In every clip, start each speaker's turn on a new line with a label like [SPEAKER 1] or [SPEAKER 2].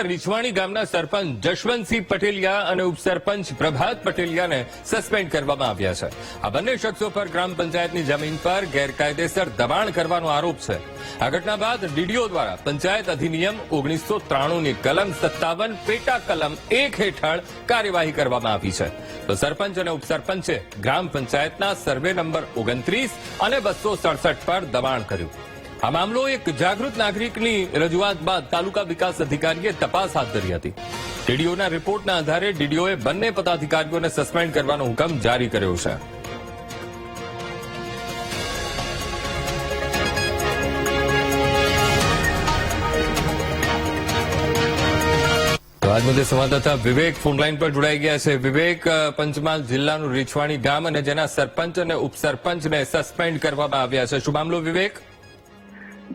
[SPEAKER 1] રીછવાણી ગામના સરપંચ જશવંતસિંહ પટેલિયા અને ઉપસરપંચ પ્રભાત પટેલિયાને સસ્પેન્ડ કરવામાં આવ્યા છે. આ બંને શખ્સો પર ગ્રામ પંચાયતની જમીન પર ગેરકાયદેસર દબાણ કરવાનો આરોપ છે. આ ઘટના બાદ ડીડીઓ દ્વારા પંચાયત અધિનિયમ ઓગણીસો ત્રાણુંની કલમ સત્તાવન, પેટા કલમ એક હેઠળ કાર્યવાહી કરવામાં આવી છે. તો સરપંચ અને ઉપસરપંચે ગ્રામ પંચાયતના સર્વે નંબર ઓગણત્રીસ અને બસો સડસઠ પર દબાણ કર્યું. આ મામલો એક જાગૃત નાગરિકની રજૂઆત બાદ તાલુકા વિકાસ અધિકારીએ તપાસ હાથ ધરી હતી. ડીડીઓના રિપોર્ટના આધારે ડીડીઓએ બંને પદાધિકારીઓને સસ્પેન્ડ કરવાનો હુકમ જારી કર્યો છે. આજ સંવાદદાતા વિવેક ફોનલાઈન પર જોડાઈ ગયા છે. વિવેક પંચમહાલ જિલ્લાનું રીછવાણી ગામ અને જેના સરપંચ અને ઉપસરપંચને સસ્પેન્ડ કરવામાં આવ્યા છે. શું મામલો વિવેક.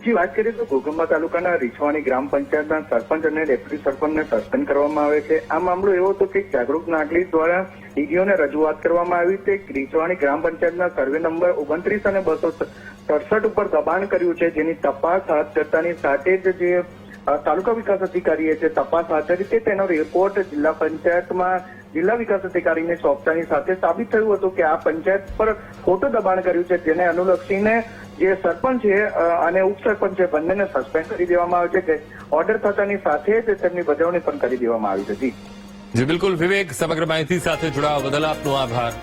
[SPEAKER 2] જી, વાત કરીએ તો ઘોઘંબા તાલુકાના રીછવાણી ગ્રામ પંચાયતના સરપંચ અને ડેપ્યુટી સરપંચને સસ્પેન્ડ કરવામાં આવે છે. આ મામલો એવો હતો કે જાગૃત નાગરિક દ્વારા ડીડીઓને રજૂઆત કરવામાં આવી તે રીછવાણી ગ્રામ પંચાયતના સર્વે નંબર ઓગણત્રીસ અને બસો સડસઠ ઉપર દબાણ કર્યું છે, જેની તપાસ હાથ ધરતાની સાથે જ જે તાલુકા વિકાસ અધિકારીએ જે તપાસ હાથ ધરી તેનો રિપોર્ટ જિલ્લા પંચાયતમાં જિલ્લા વિકાસ અધિકારીને સોંપતાની સાથે સાબિત થયું હતું કે આ પંચાયત પર ખોટું દબાણ કર્યું છે, જેને અનુલક્ષીને જે સરપંચ છે અને ઉપસરપંચ છે, બંનેને સસ્પેન્ડ કરી દેવામાં આવે છે ઓર્ડર થતાની સાથે જ તેમની બજવણી પણ કરી દેવામાં આવી જી
[SPEAKER 1] જી, બિલકુલ વિવેક, સમગ્ર માહિતી સાથે જોડાવા બદલ આપનો આભાર.